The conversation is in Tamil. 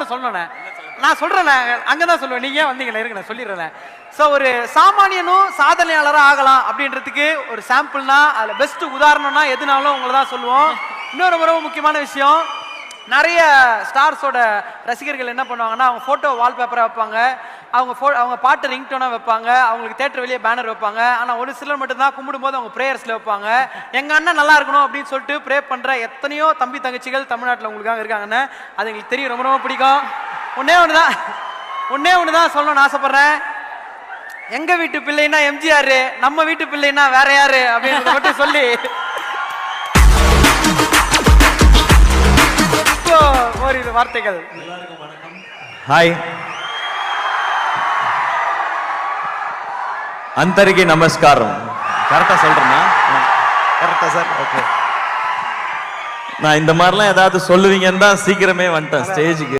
சொல்லணும் நான் சொல்றேன். அங்கதான் சொல்லுவேன். நீங்க ஏன் வந்தீங்களே இருங்க நான் சொல்லிடுறேன். ஸோ ஒரு சாமானியனும் சாதனையாளராக ஆகலாம் அப்படின்றதுக்கு ஒரு சாம்பிள்னா அதுல பெஸ்ட் உதாரணம்னா எதுனாலும் உங்களை தான் சொல்லுவோம். இன்னொரு ரொம்ப ரொம்ப முக்கியமான விஷயம் நிறைய ஸ்டார்ஸோட ரசிகர்கள் என்ன பண்ணுவாங்கன்னா அவங்க ஃபோட்டோ வால்பேப்பராக வைப்பாங்க. அவங்க ஃபோ அவங்க பாட்டு ரிங்டோனாக வைப்பாங்க. அவங்களுக்கு தேட்டர் வெளியே பேனர் வைப்பாங்க. ஆனால் ஒரு சிலர் மட்டும்தான் கும்பிடும்போது அவங்க ப்ரேயர்ஸில் வைப்பாங்க. எங்கள் அண்ணன் நல்லா இருக்கணும் அப்படின்னு சொல்லிட்டு ப்ரே பண்ணுற எத்தனையோ தம்பி தங்கச்சிகள் தமிழ்நாட்டில் உங்களுக்காக இருக்காங்கன்னு அது எங்களுக்கு தெரியும். ரொம்ப ரொம்ப பிடிக்கும். ஒன்றே ஒன்று தான் ஒன்றே ஒன்று தான் சொல்லணும்னு ஆசைப்பட்றேன். எங்கள் வீட்டு பிள்ளைன்னா எம்ஜிஆர் நம்ம வீட்டு பிள்ளைன்னா வேற யாரு? அப்படின்றத மட்டும் சொல்லி. இப்போ ஓரிரு வார்த்தைகள். హాయ్ అందరికీ నమస్కారం கரெக்டா சொல்றேன்னா கரெக்டா சார் ஓகே நான் இந்த மாதிரிலாம் ஏதாவது சொல்லுவீங்கன்னு தான் சீக்கிரமே வந்துட்டேன் ஸ்டேஜுக்கு